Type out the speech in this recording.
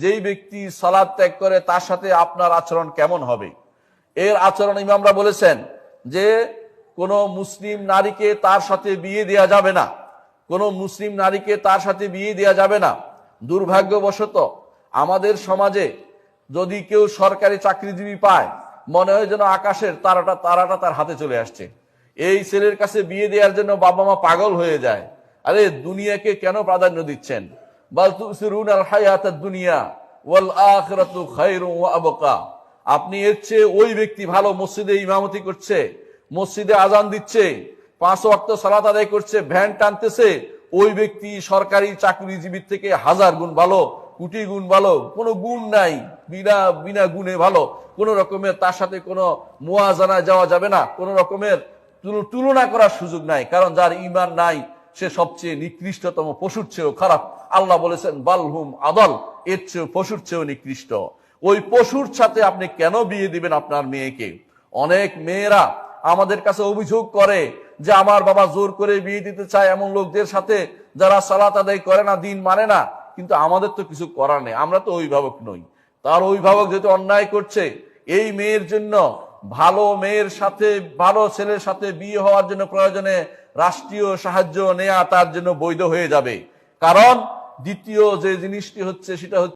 যেই ব্যক্তি সালাদ ত্যাগ করে, তার সাথে আপনার আচরণ কেমন হবে? এর আচরণ ইমামরা বলেছেন যে, কোন মুসলিম নারীকে তার সাথে বিয়ে দেওয়া যাবে না। কোন মুসলিম নারীকে তার সাথে বিয়ে দেওয়া যাবে না। দুর্ভাগ্যবশত আমাদের সমাজে যদি কেউ সরকারি চাকরিজীবী পায়, মনে হয় যেন আকাশের তারাটা তারাটা তার হাতে চলে আসছে। এই ছেলের কাছে বিয়ে দেওয়ার জন্য বাবা মা পাগল হয়ে যায়। আরে, দুনিয়াকে কেন প্রাধান্য দিচ্ছেন? তুসিরুন আল দুনিয়া ওয়াল আখিরাতু খায়রুন ওয়া আবকা। আপনি এর চেয়ে ওই ব্যক্তি ভালো মসজিদে ইমামতি করছে, মসজিদে আজান দিচ্ছে, পাঁচ ওয়াক্ত সালাত আদায় করছে, ভ্যান টানতেছে, ওই ব্যক্তি সরকারি চাকরিজীবীর থেকে হাজার গুণ ভালো, কোটি গুণ ভালো, কোনো গুণ নাই, বিনা বিনা গুণে ভালো, কোনো রকমের তার সাথে কোনো মোয়াজানা যাওয়া যাবে না, কোনো রকমের তুল- তুলনা করার সুযোগ নাই, কারণ যার ইমান নাই সে সবচেয়ে নিকৃষ্টতম পশুর চেয়েও খারাপ। আল্লাহ বলেছেন, বালহুম আদল, এর চেয়েও পশুর চেয়েও নিকৃষ্ট। ওই পশুর সাথে আপনি কেন বিয়ে দিবেন আপনার মেয়েকে? অনেক মেয়েরা আমাদের কাছে অভিযোগ করে যে আমার বাবা জোর করে বিয়ে দিতে চায় এমন লোকদের সাথে, যারা সালাত আদায় করে না, দিন মানে না। কিন্তু আমাদের তো কিছু করার নেই, আমরা তো অভিভাবক নই। তার অভিভাবক যেহেতু অন্যায় করছে, এই মেয়ের জন্য ভালো মেয়ের সাথে, ভালো ছেলের সাথে বিয়ে হওয়ার জন্য প্রয়োজনে রাষ্ট্রীয় সাহায্য নেয়া তার জন্য বৈধ হয়ে যাবে। কারণ দ্বিতীয় যে জিনিসটি হচ্ছে, সেটা হচ্ছে